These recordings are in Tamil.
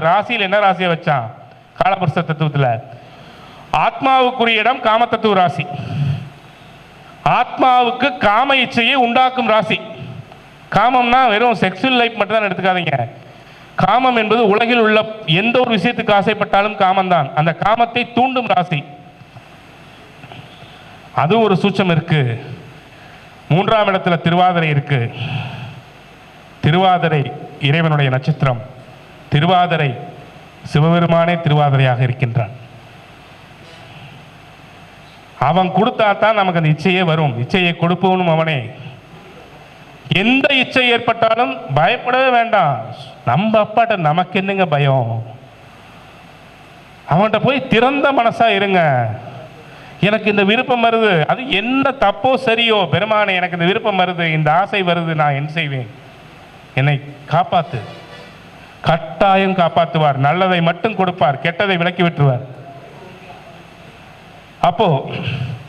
ராசியில் என்ன ராசியை வச்சான்? காலபுருஷ தத்துவத்தில். ஆத்மாவுக்குரிய இடம் காம தத்துவ ராசி. ஆத்மாவுக்கு காம இச்சையை உண்டாக்கும் ராசி. காமம்னா வெறும் செக்ஸுவல் லைஃப் மட்டும் தான் எடுத்துக்காதீங்க. காமம் என்பது உலகில் உள்ள எந்த ஒரு விஷயத்துக்கு ஆசைப்பட்டாலும் காமம்தான். அந்த காமத்தை தூண்டும் ராசி. அது ஒரு சூச்சம் இருக்கு. மூன்றாம் இடத்துல திருவாதிரை இருக்கு. திருவாதிரை இறைவனுடைய நட்சத்திரம். திருவாதிரை சிவபெருமானே திருவாதிரையாக இருக்கின்றான். அவன் கொடுத்தா தான் நமக்கு அந்த இச்சையே வரும். இச்சையை கொடுப்பவனும் அவனே. எந்த இச்சை ஏற்பட்டாலும் பயப்படவே வேண்டாம். நம்ம அப்பாட்ட நமக்கு என்னங்க பயம்? அவன்கிட்ட போய் திறந்த மனசா இருங்க. எனக்கு இந்த விருப்பம் வருது. அது என்ன தப்போ சரியோ? பெருமானே எனக்கு இந்த விருப்பம் வருது. இந்த ஆசை வருது. நான் என்ன செய்வேன்? என்னை காப்பாத்து. கட்டாயம் காப்பாற்றுவார். நல்லதை மட்டும் கொடுப்பார். கெட்டதை விலக்கி விட்டுருவார். அப்போ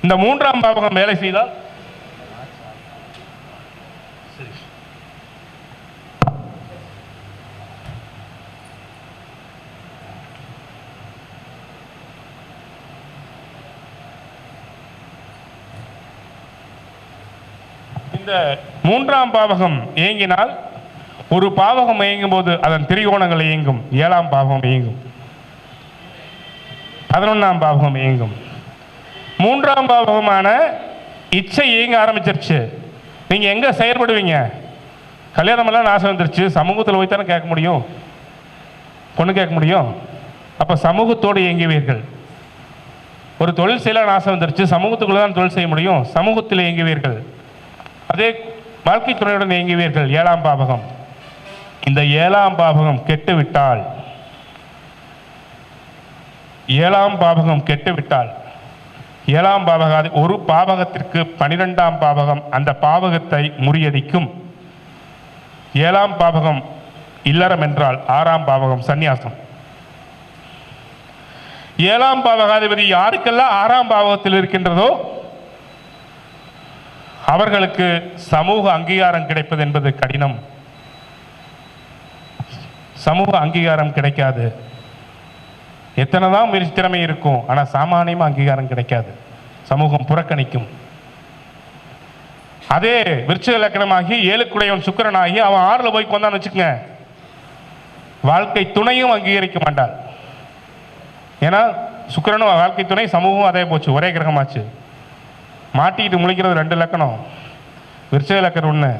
இந்த மூன்றாம் பாவகம் வேலை செய்தால் இந்த மூன்றாம் பாவகம் இயங்கினால் ஒரு பாவகம் இயங்கும் போது அதன் திரிகோணங்கள் இயங்கும். ஏழாம் பாவகம் இயங்கும். பதினொன்றாம் பாவகம் இயங்கும். மூன்றாம் பாவகமான இச்சை இயங்க ஆரம்பிச்சிருச்சு. நீங்கள் எங்கே செயல்படுவீங்க? கல்யாணமெல்லாம் நாசம் வந்துருச்சு. சமூகத்தில் போய் தானே கேட்க முடியும். பொண்ணு கேட்க முடியும். அப்போ சமூகத்தோடு இயங்குவீர்கள். ஒரு தொழில் செய்யல நாசம் வந்துருச்சு. சமூகத்துக்குள்ள தான் தொழில் செய்ய முடியும். சமூகத்தில் இயங்குவீர்கள். அதே வாழ்க்கை துணையுடன் இயங்குவீர்கள். ஏழாம் பாவகம். இந்த ஏழாம் பாபகம் கெட்டுவிட்டால். ஏழாம் பாபகம் கெட்டுவிட்டால். ஏழாம் பாவகாதி ஒரு பாபகத்திற்கு பனிரெண்டாம் பாபகம் அந்த பாபகத்தை முறியடிக்கும். ஏழாம் பாபகம் இல்லறம் என்றால் ஆறாம் பாவகம் சந்நியாசம். ஏழாம் பாவகாதிபதி யாருக்கெல்லாம் ஆறாம் பாவகத்தில் இருக்கின்றதோ அவர்களுக்கு சமூக அங்கீகாரம் கிடைப்பது என்பது கடினம். சமூக அங்கீகாரம் கிடைக்காது. எத்தனை தான் முயற்சி திறமை இருக்கும் ஆனால் சாமானியமாக அங்கீகாரம் கிடைக்காது. சமூகம் புறக்கணிக்கும். அதே விருட்ச லக்கணமாகி ஏழுக்குடையவன் சுக்கரனாகி அவன் ஆறில் போய் கொண்டான்னு வச்சுக்கோங்க. வாழ்க்கை துணையும் அங்கீகரிக்க மாட்டாள் ஏன்னா சுக்கிரனும் வாழ்க்கை துணை சமூகம் அதே போச்சு ஒரே கிரகமாச்சு. மாட்டிக்கிட்டு முழிக்கிறது ரெண்டு லக்கணம். விருட்ச லக்கணம் ஒன்று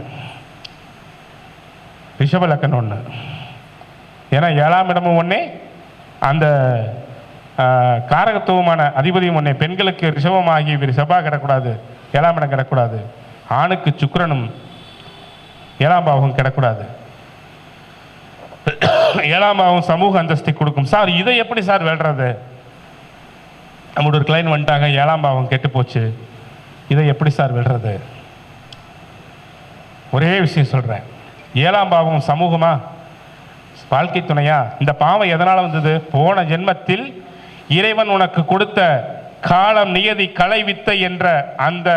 ரிஷப லக்கணம் ஒன்று ஏன்னா ஏழாம் இடமும் ஒன்றே அந்த காரகத்துவமான அதிபதியும் ஒன்றே பெண்களுக்கு ரிஷபமாகி இவர் செவ்வாய் கிடக்கூடாது ஏழாம் இடம் கிடக்கூடாது ஆணுக்கு சுக்கரனும் ஏழாம் பாவம் கிடக்கூடாது ஏழாம் பாவம் சமூக அந்தஸ்தை கொடுக்கும். சார் இதை எப்படி சார் வெல்றது? நம்மளோட ஒரு கிளைன் வந்துட்டாங்க ஏழாம் பாவம் கெட்டு போச்சு. இதை எப்படி சார் வெல்றது? ஒரே விஷயம் சொல்கிறேன் ஏழாம் பாவம் சமூகமா? வாழ்க்கை துணையா? இந்த பாவம் எதனால் வந்தது? போன ஜென்மத்தில் இறைவன் உனக்கு கொடுத்த காலம் நியதி கலை வித்தை என்ற அந்த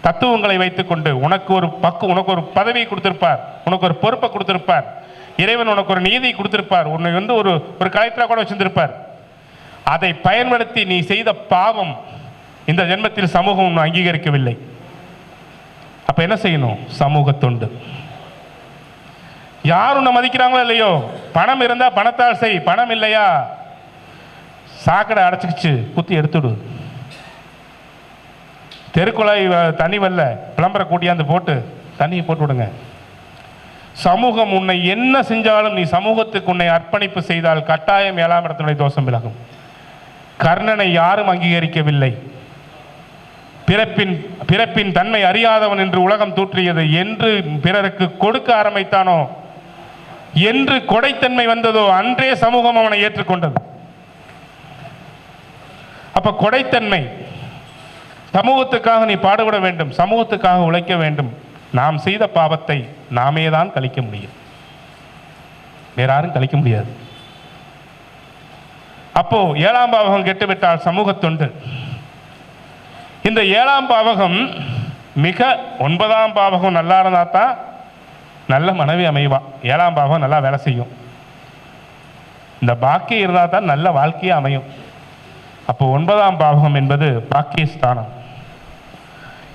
தத்துவங்களை வைத்துக்கொண்டு உனக்கு ஒரு பக்கு உனக்கு ஒரு பதவியை கொடுத்திருப்பார். உனக்கு ஒரு பொறுப்பை கொடுத்திருப்பார். இறைவன் உனக்கு ஒரு நீதியை கொடுத்திருப்பார். உன்னை வந்து ஒரு ஒரு கலெக்டராக கூட வச்சிருந்திருப்பார். அதை பயன்படுத்தி நீ செய்த பாவம் இந்த ஜென்மத்தில் சமூகம் அங்கீகரிக்கவில்லை. அப்போ என்ன செய்யணும்? சமூக தொண்டு. யார் உன்னை மதிக்கிறாங்களோ இல்லையோ? பணம் இருந்தால் பணத்தால் செய். பணம் இல்லையா? சாக்கடை அடைச்சிக்கிச்சு. குத்தி எடுத்துடு. தெருக்குழாய் வ- தண்ணி வரல. விளம்பர கூட்டியாந்து போட்டு தண்ணியை போட்டு விடுங்க சமூகம் உன்னை என்ன செஞ்சாலும் நீ சமூகத்துக்கு உன்னை அர்ப்பணிப்பு செய்தால் கட்டாயம் ஏழாம் இடத்தினுடைய தோஷம் விலகும். கர்ணனை யாரும் அங்கீகரிக்கவில்லை. பிறப்பின் பிறப்பின் தன்மை அறியாதவன் என்று உலகம் தூற்றியது. என்று பிறருக்கு கொடுக்க ஆரம்பித்தானோ? என்று கொடைத்தன்மை வந்ததோ அன்றே சமூகம் அவனை ஏற்றுக்கொண்டது. அப்ப கொடைத்தன்மை சமூகத்துக்காக நீ பாடுபட வேண்டும் சமூகத்துக்காக உழைக்க வேண்டும். நாம் செய்த பாவத்தை நாமே தான் கழிக்க முடியும். வேற யாரும் கழிக்க முடியாது. அப்போ ஏழாம் பாவகம் கெட்டுவிட்டால் சமூக தொண்டு. இந்த ஏழாம் பாவகம் மிக ஒன்பதாம் பாவகம் நல்லா இருந்தால் தான் நல்ல மனைவி அமைவான் ஏழாம் பாவம் நல்லா வேலை செய்யும். இந்த பாக்கியம் இருந்தால் தான் நல்ல வாழ்க்கையே அமையும். அப்போ ஒன்பதாம் பாவகம் என்பது பாக்கியஸ்தானம்.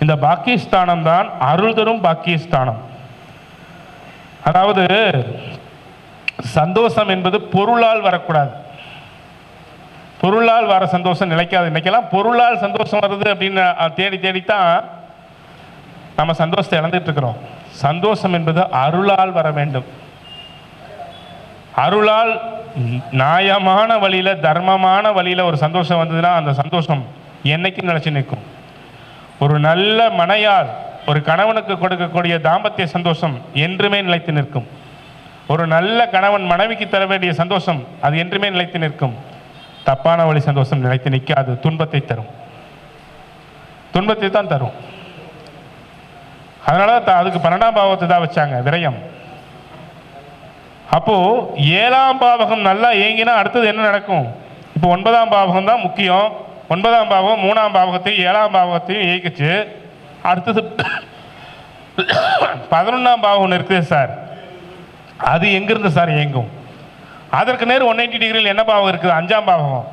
இந்த பாக்கியஸ்தானம் தான் அருள் தரும் பாக்கியஸ்தானம். அதாவது சந்தோஷம் என்பது பொருளால் வரக்கூடாது. பொருளால் வர சந்தோஷம் நிலைக்காது. இன்னைக்கெல்லாம் பொருளால் சந்தோஷம் வருது அப்படின்னு தேடி தேடித்தான் நம்ம சந்தோஷத்தை இழந்துட்டு இருக்கிறோம். சந்தோஷம் என்பது அருளால் வர வேண்டும். அருளால் நியாயமான வழியில் தர்மமான வழியில் ஒரு சந்தோஷம் வந்ததுன்னா அந்த சந்தோஷம் என்னைக்கும் நிலைச்சு நிற்கும். ஒரு நல்ல மனையால் ஒரு கணவனுக்கு கொடுக்கக்கூடிய தாம்பத்திய சந்தோஷம் என்றுமே நிலைத்து நிற்கும். ஒரு நல்ல கணவன் மனைவிக்கு தர வேண்டிய சந்தோஷம் அது என்றுமே நிலைத்து நிற்கும். தப்பான வழி சந்தோஷம் நிலைத்து நிற்காது துன்பத்தை தரும். துன்பத்தை தான் தரும். அதனால தான் அதுக்கு பன்னெண்டாம் பாவத்தை தான் வச்சாங்க விரயம். அப்போ ஏழாம் பாவகம் நல்லா இயங்கினா அடுத்தது என்ன நடக்கும்? இப்போ ஒன்பதாம் பாவகம் தான் முக்கியம். ஒன்பதாம் பாவகம் மூணாம் பாவகத்தையும் ஏழாம் பாவகத்தையும் இயக்கிச்சு. அடுத்தது பதினொன்றாம் பாவம் ஒன்று இருக்குது சார். அது எங்கிருந்து சார் இயங்கும்? அதற்கு நேர் ஒன் எயிட்டி டிகிரியில் என்ன பாவம் இருக்குது? அஞ்சாம் பாவகம்.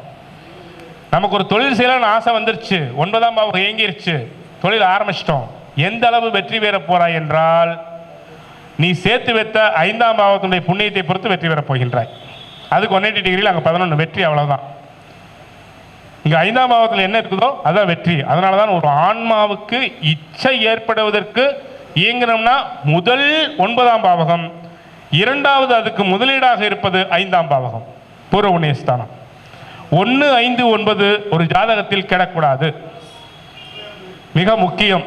நமக்கு ஒரு தொழில் செய்யலாம்னு ஆசை வந்துருச்சு. ஒன்பதாம் பாவகம் இயங்கிருச்சு. தொழில் ஆரம்பிச்சிட்டோம். எந்த அளவு வெற்றி பெற போறாய் என்றால் நீ சேர்த்து வைத்த ஐந்தாம் பாவத்தினுடைய புண்ணியத்தை பொறுத்து வெற்றி பெறப் போகின்றாய். அதுக்கு ஒன் எயிட்டி டிகிரியில் அங்கே பதினொன்று வெற்றி அவ்வளோதான் இங்கே ஐந்தாம் பாவத்தில் என்ன இருக்குதோ அதான் வெற்றி. அதனால தான் ஒரு ஆன்மாவுக்கு இச்சை ஏற்படுவதற்கு இயங்கினோம்னா முதல் ஒன்பதாம் பாவகம் இரண்டாவது அதுக்கு முதலீடாக இருப்பது ஐந்தாம் பாவகம் பூர்வ புண்ணியஸ்தானம். ஒன்று ஐந்து ஒன்பது ஒரு ஜாதகத்தில் கிடக்கூடாது. மிக முக்கியம்.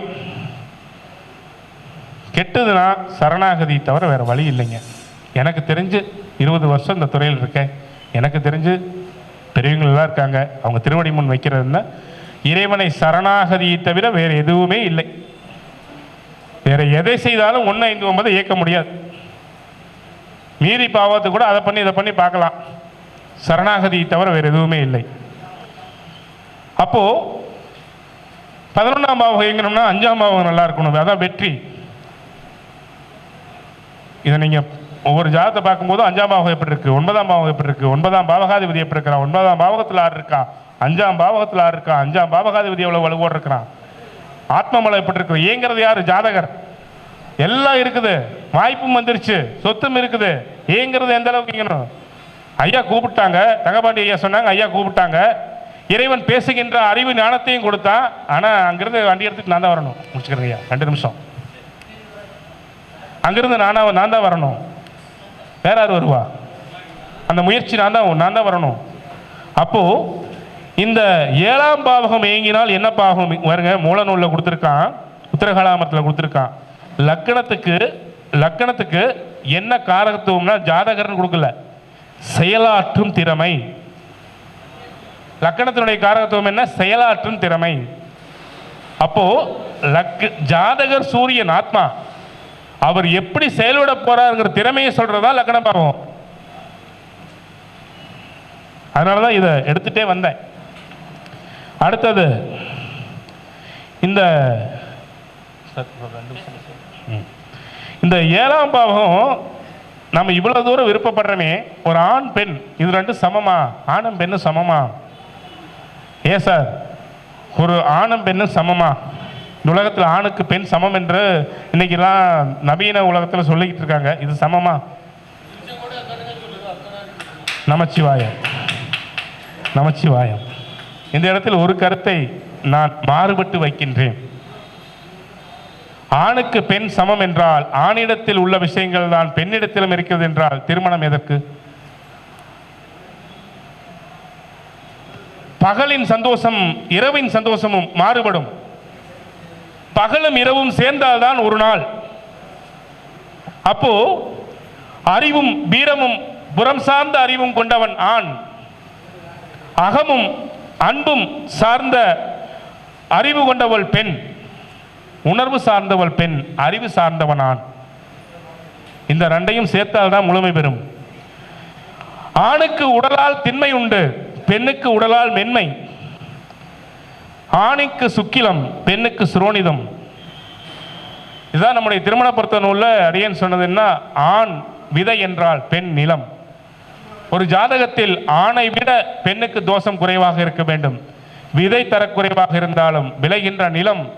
கெட்டதுன்னா சரணாகதி தவிர வேறு வழி இல்லைங்க. எனக்கு தெரிஞ்சு இருபது வருஷம் இந்த துறையில் இருக்கேன். எனக்கு தெரிஞ்சு பெரியவங்களெல்லாம் இருக்காங்க. அவங்க திருவடி முன் வைக்கிறதுன்னா இறைவனை சரணாகதியை தவிர வேறு எதுவுமே இல்லை. வேறு எதை செய்தாலும் ஒன்று ஐந்து ஒன்பது இயக்க முடியாது. மீறி பாவத்து கூட அதை பண்ணி இதை பண்ணி பார்க்கலாம். சரணாகதியை தவிர வேறு எதுவுமே இல்லை. அப்போது பதினொன்றாம் பாவகம் இயங்கணும்னா அஞ்சாம் பாவகம் நல்லா இருக்கணும். அதான் வெற்றி. இதை நீங்கள் ஒவ்வொரு ஜாதத்தை பார்க்கும்போது அஞ்சாம் பாவகம் எப்படி இருக்கு ஒன்பதாம் பாவகம் எப்படி இருக்குது ஒன்பதாம் பாவகாதிபதி எப்படி இருக்கிறான் ஒன்பதாம் பாவகத்தில் ஆறு இருக்கான் அஞ்சாம் பாவகத்தில் ஆறு இருக்கான் அஞ்சாம் பாவகாதிபதி எவ்வளோ வலுவோடு இருக்கிறான் ஆத்மமலை எப்படி இருக்கு ஏங்கிறது யார்? ஜாதகர். எல்லாம் இருக்குது. வாய்ப்பும் வந்துருச்சு. சொத்தும் இருக்குது. ஏங்கிறது எந்த அளவுக்கு இங்கணும் ஐயா கூப்பிட்டாங்க. தங்கபாண்டி ஐயா சொன்னாங்க. ஐயா கூப்பிட்டாங்க. இறைவன் பேசுகின்ற அறிவு ஞானத்தையும் கொடுத்தான். ஆனால் அங்கிருந்து வண்டி எடுத்துட்டு நான் தான் வரணும். முடிச்சுக்கிறேன் ஐயா. ரெண்டு நிமிஷம். அங்கிருந்து நானா நான் தான் வரணும். வேற யார் வருவா? அந்த முயற்சி நான் தான் நான் தான் வரணும். அப்போது இந்த ஏழாம் பாவகம் இயங்கினால் என்ன பாவகம்? வருங்க மூல நூலில் கொடுத்துருக்கான் உத்தரகாலாமரத்தில் கொடுத்துருக்கான். லக்கணத்துக்கு லக்கணத்துக்கு என்ன காரகத்துவம்னா ஜாதகர்னு கொடுக்கல. செயலாற்றும் திறமை. லக்கணத்தினுடைய காரகத்துவம் என்ன? செயலாற்றும் திறமை. அப்போ லக் ஜாதகர் சூரியன் ஆத்மா அவர் எப்படி செயல்பட போறாருங்கிற திறமையை சொல்றதா லக்கண பாவம் அதனாலதான் இதை எடுத்துட்டே வந்தேன். அடுத்தது இந்த இந்த ஏழாம் பாவம் நம்ம இவ்வளவு தூரம் விருப்பப்படுறோமே ஒரு ஆண் பெண் இது ரெண்டும் சமமா? ஆணும் பெண்ணும் சமமா? ஏன் சார்? ஒரு ஆணும் பெண்ணும் சமமா? இந்த உலகத்தில் ஆணுக்கு பெண் சமம் என்று இன்றைக்கெல்லாம் நவீன உலகத்தில் சொல்லிக்கிட்டு இருக்காங்க. இது சமமா? நமச்சிவாயம். நமச்சிவாயம். இந்த இடத்தில் ஒரு கருத்தை நான் மாறுபட்டு வைக்கின்றேன். ஆணுக்கு பெண் சமம் என்றால் ஆணிடத்தில் உள்ள விஷயங்கள் தான் பெண்ணிடத்திலும் இருக்கிறது என்றால் திருமணம் எதற்கு? பகலின் சந்தோஷம் இரவின் சந்தோஷமும் மாறுபடும். பகலும் இரவும் சேர்ந்தால்தான் ஒரு நாள். அப்போ அறிவும் வீரமும் புறம் சார்ந்த அறிவும் கொண்டவன் ஆண். அகமும் அன்பும் சார்ந்த அறிவு கொண்டவள் பெண். உணர்வு சார்ந்தவள் பெண் அறிவு சார்ந்தவன் ஆண். இந்த ரெண்டையும் சேர்த்தால்தான் முழுமை பெறும். ஆணுக்கு உடலால் திண்மை உண்டு பெண்ணுக்கு உடலால் மென்மை. ஆணைக்கு சுக்கிலம் பெண்ணுக்கு சுரோனிதம். இதுதான் நம்முடைய திருமண பொருத்த நூலில் அடியன் சொன்னது என்ன? ஆண் விதை என்றால் பெண் நிலம். ஒரு ஜாதகத்தில் ஆணை விட பெண்ணுக்கு தோஷம் குறைவாக இருக்க வேண்டும். விதை தரக்குறைவாக இருந்தாலும் விளைகின்ற நிலம்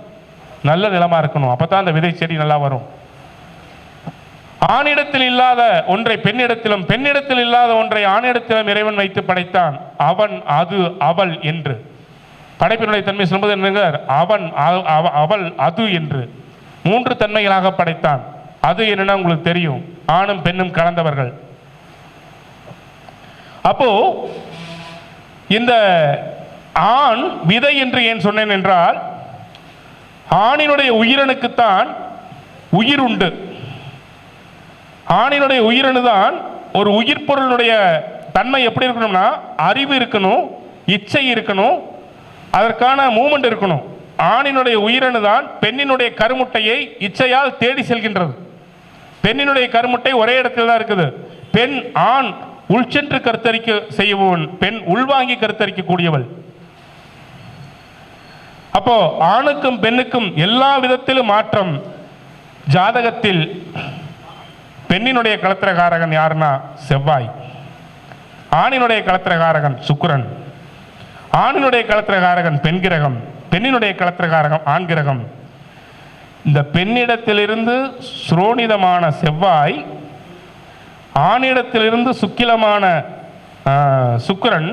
நல்ல நிலமாக இருக்கணும். அப்பதான் அந்த விதை செடி நல்லா வரும். ஆணிடத்தில் இல்லாத ஒன்றை பெண்ணிடத்திலும் பெண்ணிடத்தில் இல்லாத ஒன்றை ஆணிடத்திலும் இறைவன் வைத்து படைத்தான். அவன் அது அவள் என்று. படைப்பினுடைய தன்மை சொல்வது என்னங்க அவன் அவ- அவள் அது என்று. மூன்று தன்மைகளாக படைத்தான். அது என்னன்னா உங்களுக்கு தெரியும். ஆணும் பெண்ணும் கலந்தவர்கள். அப்போ இந்த ஆண் விதை என்று ஏன் சொன்னேன் என்றால் ஆணினுடைய உயிரணுக்குத்தான் உயிர் உண்டு. ஆணினுடைய உயிரணு தான் ஒரு உயிர் பொருளுடைய தன்மை எப்படி இருக்கணும்னா அறிவு இருக்கணும் இச்சை இருக்கணும் அதற்கான மூமெண்ட் இருக்கணும். ஆணினுடைய உயிரணு தான் பெண்ணினுடைய கருமுட்டையை இச்சையால் தேடி செல்கின்றது. பெண்ணினுடைய கருமுட்டை ஒரே இடத்துல தான் இருக்குது. பெண் ஆண் உள்சென்று கருத்தரிக்க செய்யவன் பெண் உள்வாங்கி கருத்தரிக்க கூடியவள் அப்போ ஆணுக்கும் பெண்ணுக்கும் எல்லா விதத்திலும் மாற்றம் ஜாதகத்தில் பெண்ணினுடைய கலத்திரகாரகன் யாருன்னா? செவ்வாய். ஆணினுடைய கலத்திரகாரகன் சுக்கரன். ஆணினுடைய கலத்திரகாரகன் பெண் கிரகம் பெண்ணினுடைய கலத்திரகாரகம் ஆண் கிரகம். இந்த பெண்ணிடத்திலிருந்து சுரோனிதமான செவ்வாய் ஆணிடத்திலிருந்து சுக்கிலமான சுக்கரன் சுக்கிரன்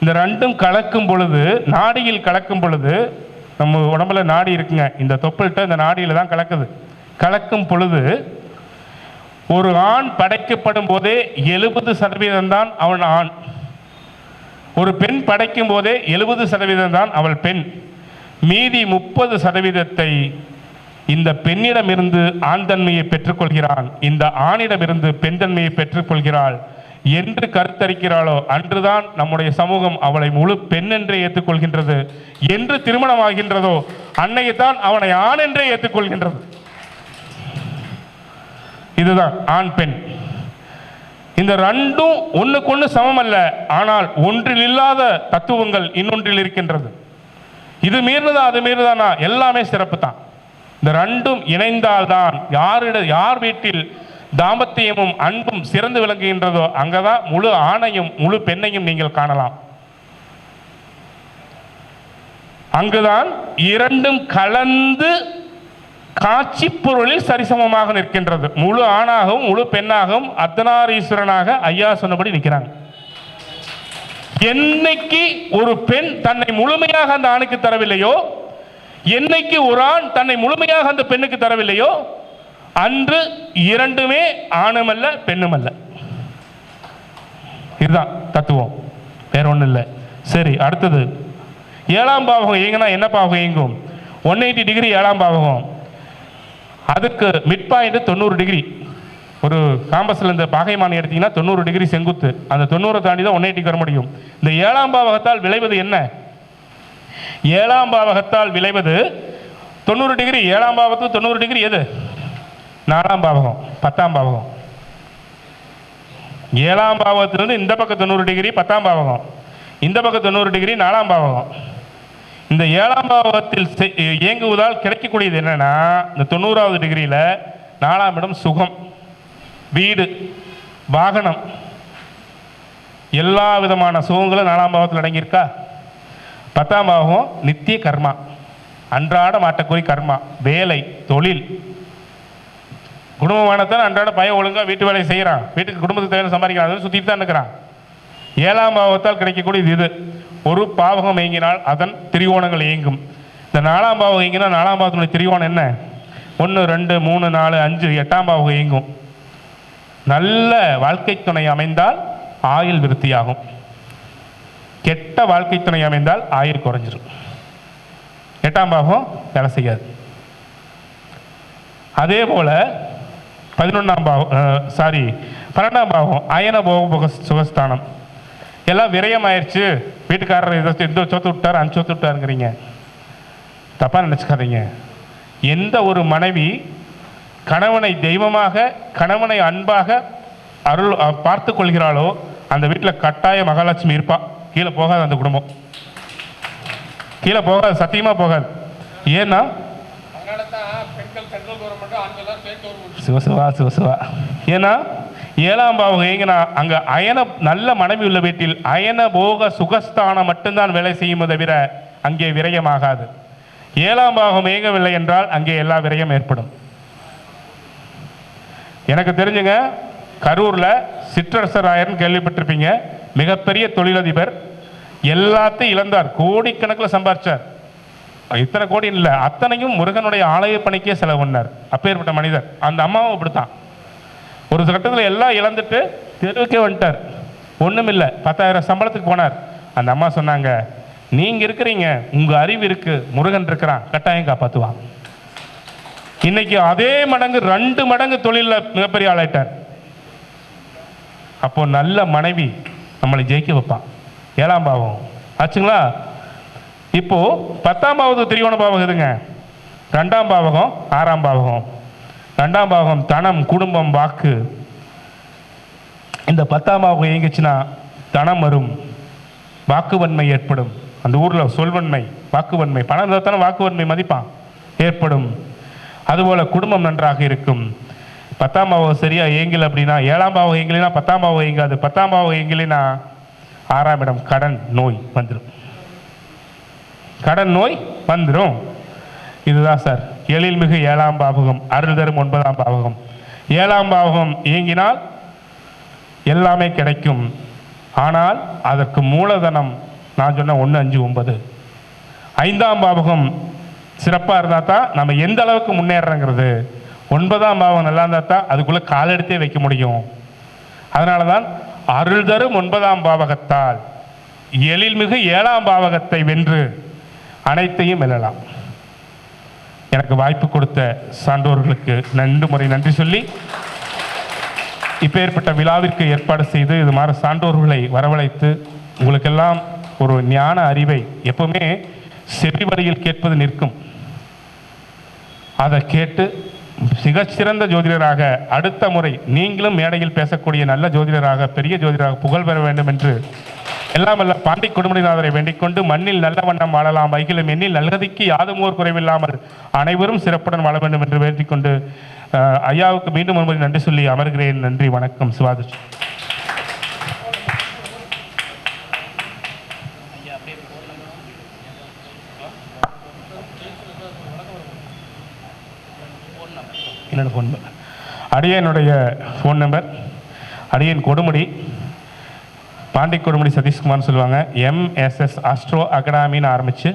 இந்த ரெண்டும் கலக்கும் பொழுது நாடியில் கலக்கும் பொழுது நம்ம உடம்புல நாடி இருக்குங்க. இந்த தொப்புள்கிட்ட இந்த நாடியில் தான் கலக்குது. கலக்கும் பொழுது ஒரு ஆண் படைக்கப்படும் போதே எழுபது சதவீதம் தான் அவன் ஆண். ஒரு பெண் படைக்கும் போதே எழுபது சதவீதம் தான் அவள் பெண். மீதி முப்பது சதவீதத்தை இந்த பெண்ணிடமிருந்து ஆண் தன்மையை பெற்றுக்கொள்கிறான் இந்த ஆணிடமிருந்து பெண் தன்மையை பெற்றுக்கொள்கிறாள். என்று கருத்தரிக்கிறாளோ அன்றுதான் நம்முடைய சமூகம் அவளை முழு பெண் என்றே ஏற்றுக்கொள்கின்றது. என்று திருமணமாகின்றதோ அன்னையத்தான் அவனை ஆண் என்றே ஏற்றுக்கொள்கின்றது. இதுதான் ஆண் பெண். இந்த ரெண்டும் ஒன்றுக்கு ஒன்று சமம் அல்ல ஆனால் ஒன்றில் இல்லாத தத்துவங்கள் இன்னொன்றில் இருக்கின்றது. இது மீறினதா அது மீறினதானா? எல்லாமே சிறப்பு தான் இந்த ரெண்டும் இணைந்தால்தான் யாரிட யார் வீட்டில் தாம்பத்தியமும் அன்பும் சிறந்து விளங்குகின்றதோ அங்கதான் முழு ஆணையும் முழு பெண்ணையும் நீங்கள் காணலாம். அங்குதான் இரண்டும் கலந்து காட்சி பொருளில் சரிசமமாக நிற்கின்றது. முழு ஆணாகவும் முழு பெண்ணாகவும் அர்த்தநாரீஸ்வரனாக ஐயா சொன்னபடி நிற்கிறாங்க. என்னைக்கு ஒரு பெண் தன்னை முழுமையாக அந்த ஆணுக்கு தரவில்லையோ என்னைக்கு ஒரு ஆண் தன்னை முழுமையாக அந்த பெண்ணுக்கு தரவில்லையோ அன்று இரண்டுமே ஆணுமல்ல பெண்ணுமல்ல. இதுதான் தத்துவம். வேற ஒன்றும் இல்லை. சரி அடுத்தது. ஏழாம் பாவகம் இயங்கினா என்ன பாவகம் இயங்கும்? ஒன் எயிட்டி டிகிரி ஏழாம் பாவகம். அதுக்கு மிட் பாயிண்ட் தொண்ணூறு டிகிரி. ஒரு காம்பஸில் இந்த பாகைமானி எடுத்தீங்கன்னா தொண்ணூறு டிகிரி செங்குத்து. அந்த தொண்ணூறை தாண்டி தான் ஒன் எயிட்டிக்கு வர முடியும். இந்த ஏழாம் பாவகத்தால் விளைவது என்ன? ஏழாம் பாவகத்தால் விளைவது தொண்ணூறு டிகிரி. ஏழாம் பாவத்து தொண்ணூறு டிகிரி எது? நாலாம் பாவகம் பத்தாம் பாவகம். ஏழாம் பாவகத்திலிருந்து இந்த பக்கம் தொண்ணூறு டிகிரி பத்தாம் பாவகம். இந்த பக்கம் தொண்ணூறு டிகிரி நாலாம் பாவகம். இந்த ஏழாம் பாவத்தில் இயங்குவதால் கிடைக்கக்கூடியது என்னன்னா இந்த தொண்ணூறாவது டிகிரியில் நாலாம் இடம் சுகம் வீடு வாகனம். எல்லா விதமான சுகங்களும் நாலாம் பாவத்தில் அடங்கியிருக்கா? பத்தாம் பாவம் நித்திய கர்மா அன்றாட மாட்டக்கூடிய கர்மா வேலை தொழில். குடும்பமானத்தான் அன்றாட பையன் ஒழுங்காக வீட்டு வேலையை செய்கிறான் வீட்டுக்கு குடும்பத்துக்கு தேவையான சம்பாதிக்கிறான். அதை சுற்றிட்டு தான் இருக்கிறான். ஏழாம் பாவத்தால் கிடைக்கக்கூடியது இது. ஒரு பாவகம் இயங்கினால் அதன் திரிகோணங்கள் இயங்கும் இந்த நாலாம் பாவகம் இயங்கினால் நாலாம் பாவத்தினுடைய திரிகோணம் என்ன? ஒன்று ரெண்டு மூணு நாலு அஞ்சு எட்டாம் பாவகம் இயங்கும் நல்ல வாழ்க்கை துணை அமைந்தால் ஆயுள் விருத்தியாகும். கெட்ட வாழ்க்கை துணை அமைந்தால் ஆயுள் குறைஞ்சிரும். எட்டாம் பாவம் வேலை செய்யாது. அதே போல பதினொன்றாம் பாவம் சாரி பன்னெண்டாம் பாவம் அயன போக சுகஸ்தானம். எல்லாம் விரயம் ஆயிடுச்சு வீட்டுக்காரர் இதை இந்த சொத்து விட்டார் அந்த சொத்து விட்டாருங்கிறீங்க. தப்பாக நினச்சிக்காதீங்க. எந்த ஒரு மனைவி கணவனை தெய்வமாக கணவனை அன்பாக அருள் பார்த்து கொள்கிறாளோ அந்த வீட்டில் கட்டாய மகாலட்சுமி இருப்பா. கீழே போகாது அந்த குடும்பம். கீழே போகாது சத்தியமாக போகாது. ஏன்னா சிவசிவா சிவசிவா. ஏன்னா ஏழாம் பாவம் இயங்கினா அங்கே அயன நல்ல மனைவி உள்ள வீட்டில் அயன போக சுகஸ்தானம் மட்டும்தான் வேலை செய்யுமே தவிர அங்கே விரயமாகாது. ஏழாம் பாவகம் இயங்கவில்லை என்றால் அங்கே எல்லா விரயம் ஏற்படும். எனக்கு தெரிஞ்சுங்க கரூரில் சிற்றரசராயர்னு கேள்விப்பட்டிருப்பீங்க. மிகப்பெரிய தொழிலதிபர் எல்லாத்தையும் இழந்தார். கோடிக்கணக்கில் சம்பாரிச்சார். இத்தனை கோடி இல்லை அத்தனையும் முருகனுடைய ஆலய பணிக்கே செலவு பண்ணார் அப்பேற்பட்ட மனிதர். அந்த அம்மாவும் அப்படித்தான். ஒரு கட்டத்தில் எல்லாம் இழந்துட்டு தெருவுக்கே வந்துட்டார். ஒன்றும் இல்லை. பத்தாயிரம் சம்பளத்துக்கு போனார். அந்த அம்மா சொன்னாங்க நீங்கள் இருக்கிறீங்க. உங்கள் அறிவு இருக்குது முருகன் இருக்கிறான். கட்டாயம் காப்பாற்றுவான் இன்னைக்கு அதே மடங்கு ரெண்டு மடங்கு தொழிலில் மிகப்பெரிய ஆளாயிட்டார். அப்போ நல்ல மனைவி நம்மளை ஜெயிக்க வைப்பான். ஏழாம் பாவம். ஆச்சுங்களா? இப்போ பத்தாம் பாவத்து திரிகோண பாவகம் இதுங்க ரெண்டாம் பாவகம் ஆறாம் பாவகம். ரெண்டாம் பாகம் தனம் குடும்பம் வாக்கு. இந்த பத்தாம் பாகம் இயங்குச்சுன்னா தனம் வரும் வாக்குவன்மை ஏற்படும். அந்த ஊரில் சொல்வன்மை வாக்குவன்மை. பணம் இருந்தால் தானே வாக்குவன்மை மதிப்பான். ஏற்படும். அதுபோல் குடும்பம் நன்றாக இருக்கும். பத்தாம் பாவம் சரியாக இயங்கல அப்படின்னா ஏழாம் பாவம் இயங்கலைன்னா பத்தாம் பாவம் இயங்காது. பத்தாம் பாவம் இயங்கலைன்னா ஆறாம் இடம் கடன் நோய் வந்துடும் கடன் நோய் வந்துடும் இதுதான் சார். எழில்மிகு ஏழாம் பாவகம் அருள் தரும் ஒன்பதாம் பாவகம். ஏழாம் பாவகம் இயங்கினால் எல்லாமே கிடைக்கும். ஆனால் அதற்கு மூலதனம் நான் சொன்ன ஒன்று அஞ்சு ஒன்பது. ஐந்தாம் பாவகம் சிறப்பாக இருந்தால் தான் நம்ம எந்த அளவுக்கு முன்னேறங்கிறது ஒன்பதாம் பாவகம் நல்லா இருந்தால் தான் அதுக்குள்ளே காலெடுத்தே வைக்க முடியும். அதனால தான் அருள் தரும் ஒன்பதாம் பாவகத்தால் எழில்மிகு ஏழாம் பாவகத்தை வென்று அனைத்தையும் வெல்லலாம். எனக்கு வாய்ப்பு கொடுத்த சான்றோர்களுக்கு நன்றி முறை நன்றி சொல்லி இப்பேற்பட்ட விழாவிற்கு ஏற்பாடு செய்து இது மாதிரி சான்றோர்களை வரவழைத்து உங்களுக்கெல்லாம் ஒரு ஞான அறிவை எப்பவுமே செவி வழியில் கேட்பது நிற்கும். அதை கேட்டு மிகச்சிறந்த ஜோதிடராக அடுத்த முறை நீங்களும் மேடையில் பேசக்கூடிய நல்ல ஜோதிடராக பெரிய ஜோதிடராக புகழ் பெற வேண்டும் என்று எல்லாம் அல்ல பாண்டி குடும்பநாதரை வேண்டிக் கொண்டு மண்ணில் நல்ல வண்ணம் வாழலாம். வைகிலும் எண்ணில் நல்லதிக்கு ஓர் குறைவில்லாமல் அனைவரும் சிறப்புடன் வாழ வேண்டும் என்று வேண்டிக் கொண்டு ஐயாவுக்கு மீண்டும் ஒருமுறை நன்றி சொல்லி அமர்கிறேன். நன்றி வணக்கம். சிவாதிஷ் என்னோட ஃபோன் நம்பர் அடியனுடைய ஃபோன் நம்பர் அடியன் கொடுமுடி பாண்டி கொடுமுடி சதீஷ்குமார்னு சொல்லுவாங்க. எம்எஸ்எஸ் அஸ்ட்ரோ அகாடமின்னு ஆரம்பித்து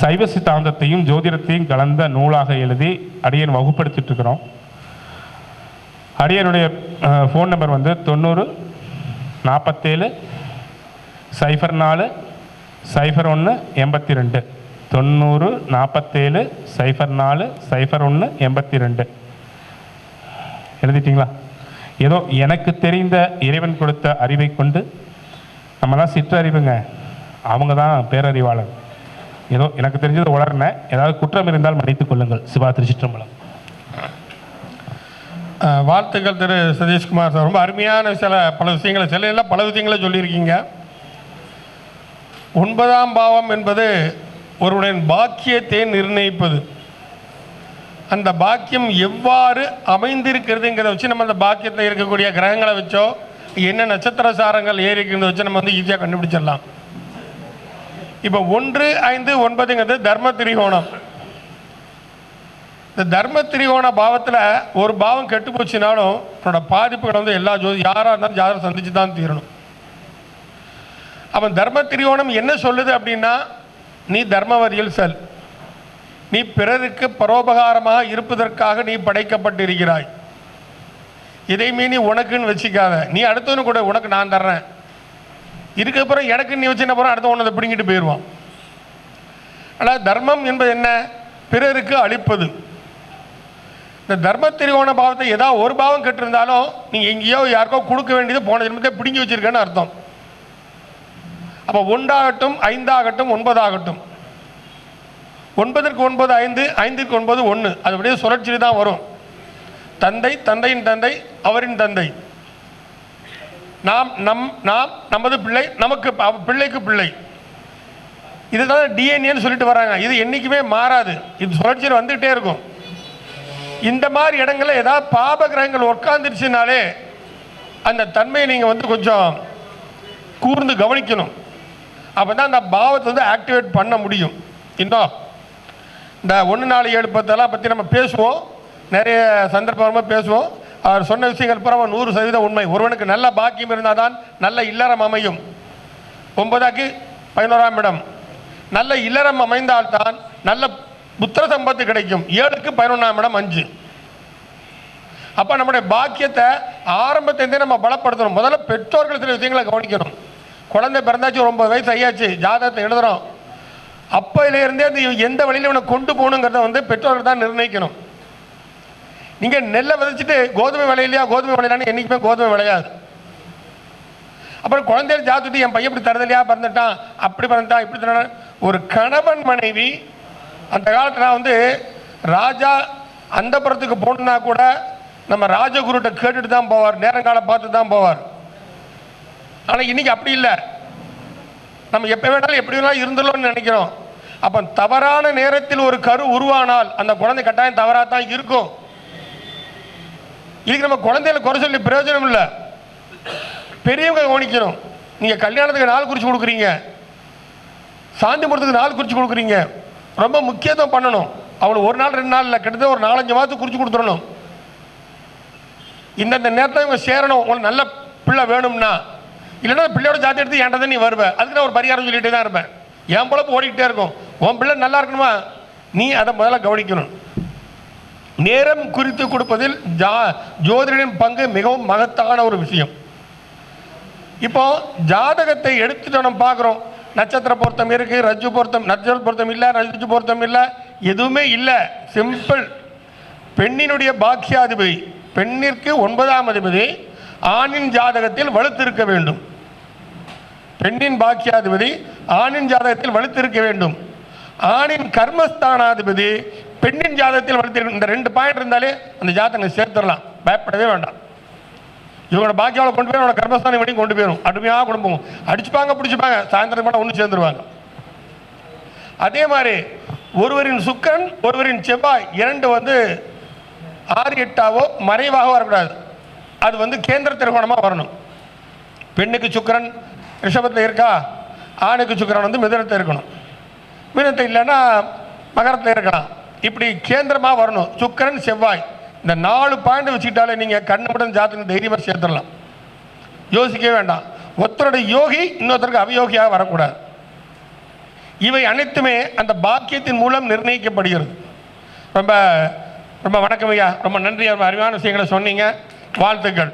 சைவ சித்தாந்தத்தையும் ஜோதிடத்தையும் கலந்த நூலாக எழுதி அடியன் வகுப்படுத்திட்டுருக்கிறோம் அடியனுடைய ஃபோன் நம்பர் வந்து தொண்ணூறு நாற்பத்தேழு சைஃபர் நாலு சைஃபர் ஒன்று எண்பத்தி ரெண்டு. தொண்ணூறு நாற்பத்தேழு சைஃபர் நாலு சைஃபர் ஒன்று எண்பத்தி ரெண்டு. எழுதிட்டீங்களா? ஏதோ எனக்கு தெரிந்த இறைவன் கொடுத்த அறிவை கொண்டு நம்மலாம் சிற்றறிவுங்க. அவங்க தான் பேரறிவாளர். ஏதோ எனக்கு தெரிஞ்சது உளர்னேன் ஏதாவது குற்றம் இருந்தால் மன்னித்துக் கொள்ளுங்கள். சிவா திருச்சிற்றம்பலம். வாழ்த்துக்கள் திரு சதீஷ்குமார் சார். ரொம்ப அருமையான சில பல விஷயங்களை சில இல்லை பல விஷயங்களை சொல்லியிருக்கீங்க. ஒன்பதாம் பாவம் என்பது ஒருவரின் பாக்கியத்தை நிர்ணயிப்பது. அந்த பாக்கியம் எவ்வாறு அமைந்திருக்கிறதுங்கிறத வச்சு நம்ம அந்த பாக்கியத்தில் இருக்கக்கூடிய கிரகங்களை வச்சோ என்ன நட்சத்திர சாரங்கள் ஏறிக்கிறத வச்சு நம்ம வந்து ஈஸியாக கண்டுபிடிச்சிடலாம். இப்போ ஒன்று ஐந்து ஒன்பதுங்கிறது தர்ம திரிகோணம். இந்த தர்ம திரிகோண பாவத்தில் ஒரு பாவம் கெட்டு போச்சுனாலும் அவனோட பாதிப்புகள் வந்து எல்லா ஜோதி யாராக இருந்தாலும் ஜாதகம் சந்திச்சு தான் தீரணும். அவன் தர்ம திரிகோணம் என்ன சொல்லுது அப்படின்னா நீ தர்மவரியில் செல். நீ பிறருக்கு பரோபகாரமாக இருப்பதற்காக நீ படைக்கப்பட்டிருக்கிறாய். இதை மீறி உனக்குன்னு வச்சுக்காத. நீ அடுத்தவனு கூட உனக்கு நான் தர்றேன். இதுக்கப்புறம் எனக்கு நீ வச்சு அப்புறம் அடுத்த ஒன்று அதை பிடிங்கிட்டு போயிடுவான். ஆனால் தர்மம் என்பது என்ன? பிறருக்கு அளிப்பது. இந்த தர்ம திரிகோண பாவத்தை ஏதாவது ஒரு பாவம் கெட்டிருந்தாலும் நீங்கள் எங்கேயோ யாருக்கோ கொடுக்க வேண்டியது போன ஜென்மத்தை பிடுங்கி வச்சிருக்கேன்னு அர்த்தம். அப்போ ஒன்றாகட்டும் ஐந்தாகட்டும் ஒன்பதாகட்டும். ஒன்பதற்கு ஒன்பது ஐந்து ஐந்திற்கு ஒன்பது ஒன்று அது அப்படியே சுழற்சியில் தான் வரும். தந்தை தந்தையின் தந்தை அவரின் தந்தை. நாம் நம் நாம் நமது பிள்ளை நமக்கு பிள்ளைக்கு பிள்ளை. இதுதான் டிஎன்ஏன்னு சொல்லிட்டு வராங்க. இது என்றைக்குமே மாறாது. இது சுழற்சியில் வந்துகிட்டே இருக்கும். இந்த மாதிரி இடங்களில் ஏதாவது பாப கிரகங்கள் உட்காந்துருச்சுனாலே அந்த தன்மையை நீங்கள் வந்து கொஞ்சம் கூர்ந்து கவனிக்கணும். அப்போ தான் அந்த பாவத்தை வந்து ஆக்டிவேட் பண்ண முடியும். இன்னும் இந்த ஒன்று நாலு ஏழு பத்தெல்லாம் பற்றி நம்ம பேசுவோம். நிறைய சந்தர்ப்பமாக பேசுவோம். அவர் சொன்ன விஷயங்கள் பூரா நூறு சதவீதம் உண்மை. ஒருவனுக்கு நல்ல பாக்கியம் இருந்தால் தான் நல்ல இல்லறம் அமையும். ஒன்பதாக்கு பதினோராம் இடம். நல்ல இல்லறம் அமைந்தால்தான் நல்ல புத்திர சம்பத்து கிடைக்கும். ஏழுக்கு பதினொன்றாம் இடம் அஞ்சு. அப்போ நம்முடைய பாக்கியத்தை ஆரம்பத்திலேருந்தே நம்ம பலப்படுத்தணும். முதல்ல பெற்றோர்கள் சில விஷயங்களை கவனிக்கணும். குழந்தை பிறந்தாச்சு ஒரு ஒன்பது வயசு ஐயாச்சு ஜாதகத்தை எழுதுகிறோம் அப்போலேருந்தே அது எந்த வழியில் இவனை கொண்டு போகணுங்கிறத வந்து பெற்றோர்கள் தான் நிர்ணயிக்கணும். நீங்கள் நெல்லை விதைச்சிட்டு கோதுமை விளையிலையா கோதுமை விளையலான்னு என்றைக்குமே கோதுமை விளையாது. அப்புறம் குழந்தைகள் ஜாத்துட்டு என் பையன் இப்படி தரதில்லையா பிறந்துட்டான் அப்படி பிறந்துட்டான் இப்படி தர ஒரு கணவன் மனைவி அந்த காலத்தில் நான் வந்து ராஜா அந்த புறத்துக்கு போகணுன்னா கூட நம்ம ராஜகுருட்ட கேட்டுட்டு தான் போவார் நேரங்காலம் பார்த்து தான் போவார். ஆனால் இன்னைக்கு அப்படி இல்லை. நம்ம எப்போ வேணாலும் எப்படி வேணாலும் இருந்துடலாம்னு நினைக்கிறோம். அப்போ தவறான நேரத்தில் ஒரு கரு உருவானால் அந்த குழந்தை கட்டாயம் தவறாக தான் இருக்கும். இதுக்கு நம்ம குழந்தையில குறை சொல்லி பிரயோஜனம் இல்லை. பெரியவங்க கவனிக்கணும். நீங்கள் கல்யாணத்துக்கு நாள் குறித்து கொடுக்குறீங்க. சாந்தி முறத்துக்கு நாள் குறித்து கொடுக்குறீங்க. ரொம்ப முக்கியத்துவம் பண்ணணும். அவங்களுக்கு ஒரு நாள் ரெண்டு நாள் இல்லை கிட்டத்தட்ட ஒரு நாலஞ்சு மாதத்துக்கு குறித்து கொடுத்துடணும். இந்தந்த நேரத்தில் இவங்க சேரணும். உங்களுக்கு நல்ல பிள்ளை வேணும்னா இல்லைன்னா பிள்ளையோட ஜாதி எடுத்து ஏன்டா தான் நீ வருவேன் அதுக்கு நான் ஒரு பரிகாரம் சொல்லிகிட்டே தான் இருப்பேன். என் பொழப்பு ஓடிக்கிட்டே இருக்கும். உன் பிள்ளை நல்லா இருக்கணுமா? நீ அதை முதல்ல கவனிக்கணும். நேரம் குறித்து கொடுப்பதில் ஜா ஜோதிடரின் பங்கு மிகவும் மகத்தான ஒரு விஷயம். இப்போ ஜாதகத்தை எடுத்துட்டு நம்ம பார்க்குறோம். நட்சத்திர பொருத்தம் இருக்குது ரஜு பொருத்தம் நட்சத்திர பொருத்தம் இல்லை ரஜ்ஜு பொருத்தம் இல்லை எதுவுமே இல்லை. சிம்பிள் பெண்ணினுடைய பாக்கியாதிபதி பெண்ணிற்கு ஒன்பதாம் அதிபதி ஆணின் ஜாதகத்தில் வலுத்திருக்க வேண்டும். பெண்ணின் பாக்கியாதிபதி ஆணின் ஜாதகத்தில் வலுத்திருக்க வேண்டும். ஆணின் கர்மஸ்தானாதிபதி பெண்ணின் ஜாதகத்தில் வலுத்திருக்க இந்த ரெண்டு பாயிண்ட் இருந்தாலே அந்த ஜாதகத்தை சேர்த்துடலாம். பயப்படவே வேண்டாம். இவங்களோட பாக்கியாவை கொண்டு போய் அவனோட கர்மஸ்தானம் வரையும் கொண்டு போயிடும் அருமையாக கொண்டு போகும் அடிச்சுப்பாங்க பிடிச்சிப்பாங்க. சாயந்தரம் கூட ஒன்று சேர்ந்துருவாங்க. அதே மாதிரி ஒருவரின் சுக்கரன் ஒருவரின் செவ்வாய் இரண்டு வந்து ஆறு எட்டாவோ மறைவாகவோ வரக்கூடாது. அது வந்து கேந்திர திருகோணமாக வரணும். பெண்ணுக்கு சுக்கரன் ரிஷபத்தில் இருக்கா? ஆணுக்கு சுக்கரன் வந்து மிதனத்தில் இருக்கணும். மிதனத்தை இல்லைன்னா மகரத்தில் இருக்கலாம். இப்படி கேந்திரமாக வரணும். சுக்கரன் செவ்வாய். இந்த நாலு பாயிண்ட் வச்சுக்கிட்டாலே நீங்கள் கண்ணுமுடன் ஜாத்துக்கு தைரியமாக சேர்த்துடலாம். யோசிக்கவே வேண்டாம். ஒருத்தருடைய யோகி இன்னொருத்தருக்கு அவயோகியாக வரக்கூடாது. இவை அனைத்துமே அந்த பாக்கியத்தின் மூலம் நிர்ணயிக்கப்படுகிறது. ரொம்ப ரொம்ப வணக்கம் ஐயா. ரொம்ப நன்றி. ரொம்ப அருமையான விஷயங்களை சொன்னீங்க. வாழ்த்துக்கள்.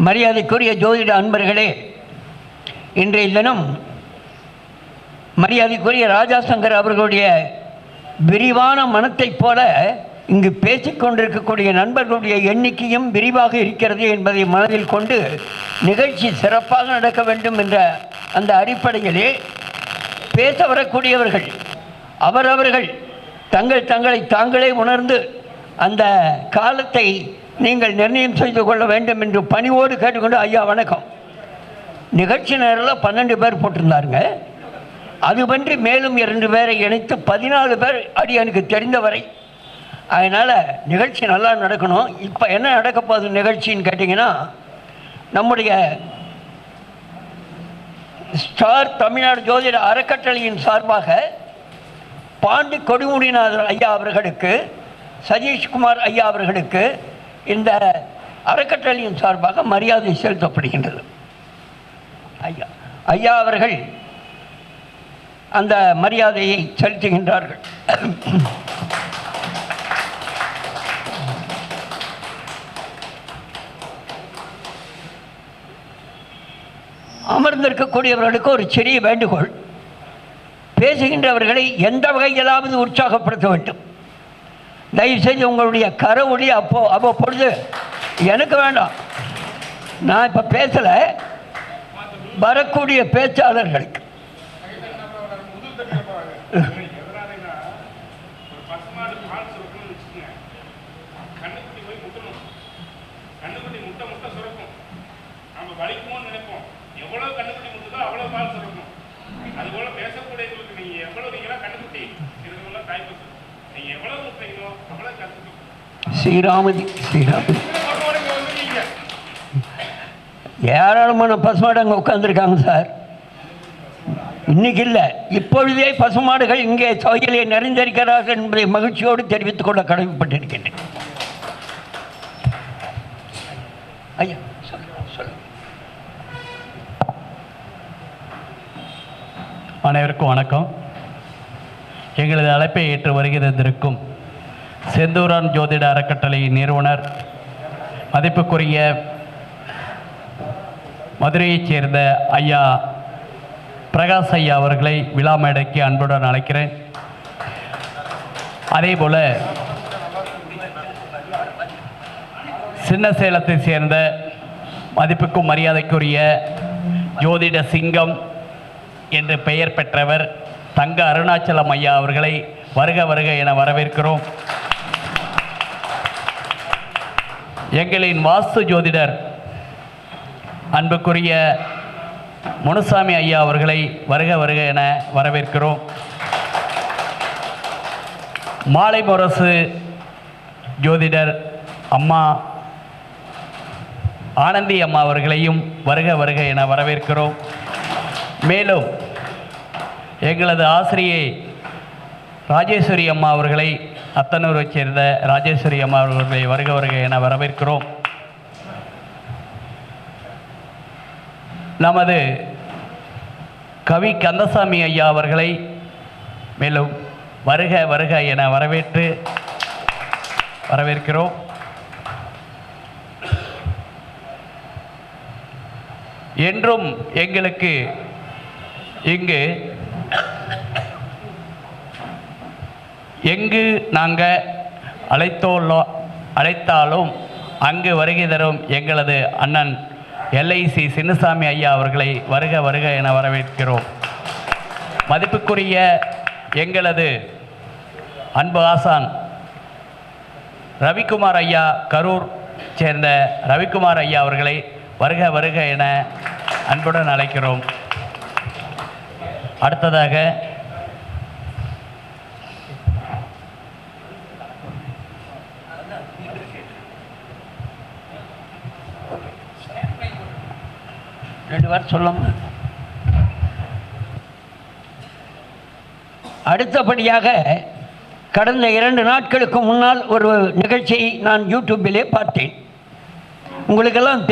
மரியாதைக்குரிய ஜோதிட அன்பர்களே இன்றைய தினம் மரியாதைக்குரிய ராஜா சங்கர் அவர்களுடைய விரிவான மனத்தைப் போல இங்கு பேசிக்கொண்டிருக்கக்கூடிய நண்பர்களுடைய எண்ணிக்கையும் விரிவாக இருக்கிறது என்பதை மனதில் கொண்டு நிகழ்ச்சி சிறப்பாக நடக்க வேண்டும் என்ற அந்த அடிப்படையிலே பேச வரக்கூடியவர்கள் அவரவர்கள் தங்கள் தங்களை தாங்களே உணர்ந்து அந்த காலத்தை நீங்கள் நிர்ணயம் செய்து கொள்ள வேண்டும் என்று பணிவோடு கேட்டுக்கொண்டு ஐயா வணக்கம். நிகழ்ச்சி நேரில் பன்னெண்டு பேர் போட்டிருந்தாருங்க. அதுபன்றி மேலும் இரண்டு பேரை இணைத்து பதினாலு பேர் அடி எனக்கு தெரிந்தவரை. அதனால் நிகழ்ச்சி நல்லா நடக்கணும். இப்போ என்ன நடக்க போகுது நிகழ்ச்சின்னு கேட்டிங்கன்னா நம்முடைய ஸ்டார் தமிழ்நாடு ஜோதிட அறக்கட்டளையின் சார்பாக பாண்டி கொடிமுடிநாதர் ஐயா அவர்களுக்கு சதீஷ்குமார் ஐயா அவர்களுக்கு இந்த அறக்கட்டளையின் சார்பாக மரியாதை செலுத்தப்படுகின்றது. ஐயா ஐயா அவர்கள் அந்த மரியாதையை செலுத்துகின்றார்கள். அமர்ந்திருக்கக்கூடியவர்களுக்கு ஒரு சிறிய வேண்டுகோள். பேசுகின்றவர்களை எந்த வகையிலாவது உற்சாகப்படுத்த வேண்டும். தயவு செஞ்சு உங்களுடைய கரவொலி அப்போ அப்போ பொழுது எனக்கு வேண்டாம். நான் இப்போ பேசலை. வரக்கூடிய பேச்சாளர்களுக்கு. பசுமாடு நினைப்போம். எவ்வளவு கண்டுபிடி முட்டுதோ அவ்வளவு பால் சுரக்கும். அது போல ஸ்ரீராமதி ஸ்ரீராமதி ஏராளமான பசுமாடு அங்கே உட்காந்துருக்காங்க சார். இன்னைக்கு இல்லை இப்பொழுதே பசுமாடுகள் இங்கே தொகையிலே நிறைந்திருக்கிறார்கள் என்பதை மகிழ்ச்சியோடு தெரிவித்துக் கொள்ள கடமைப்பட்டிருக்கின்றேன். ஐயா சொல்லுங்க சொல்லுங்க. அனைவருக்கும் வணக்கம். எங்களது அழைப்பை ஏற்று வருகிறதற்கும் செந்தூரான் ஜோதிட அறக்கட்டளை நிறுவனர் மதிப்புக்குரிய மதுரையைச் சேர்ந்த ஐயா பிரகாஷ் ஐயா அவர்களை விழா மேடைக்கு அன்புடன் அழைக்கிறேன். அதே போல சின்ன சேலத்தை சேர்ந்த மதிப்புக்கும் மரியாதைக்குரிய ஜோதிட சிங்கம் என்று பெயர் பெற்றவர் தங்க அருணாச்சலம் ஐயா அவர்களை வருக வருக என வரவேற்கிறோம். எங்களின் வாஸ்து ஜோதிடர் அன்புக்குரிய முனுசாமி ஐயா அவர்களை வருக வருக என வரவேற்கிறோம். மாலை முரசு ஜோதிடர் அம்மா ஆனந்தி அம்மா அவர்களையும் வருக வருக என வரவேற்கிறோம். மேலும் எங்களது ஆசிரியை ராஜேஸ்வரி அம்மா அவர்களை அத்தனூரைச் சேர்ந்த ராஜேஸ்வரி அம்மா அவர்களை வருக வருக என வரவேற்கிறோம். நமது கவி கந்தசாமி ஐயா அவர்களை மேலும் வருக வருக என வரவேற்று வரவேற்கிறோம். என்றும் எங்களுக்கு இங்கு எங்கு நாங்கள் அழைத்தோல்லோ அழைத்தாலும் அங்கு வருகை தரும் எங்களது அண்ணன் எல்ஐசி சின்னசாமி ஐயா அவர்களை வருக வருக என வரவேற்கிறோம். மதிப்புக்குரிய எங்களது அன்பு ஆசான் ரவிக்குமார் ஐயா கரூர் சேர்ந்த ரவிக்குமார் ஐயா அவர்களை வருக வருக என அன்புடன் அழைக்கிறோம். அடுத்ததாக ரெண்டு வாரம் அடுத்தபடியாக கடந்த இரண்டு நாட்களுக்கு முன்னால் ஒரு நிகழ்ச்சியை நான் யூடியூப்பிலே பார்த்தேன். உங்களுக்கெல்லாம்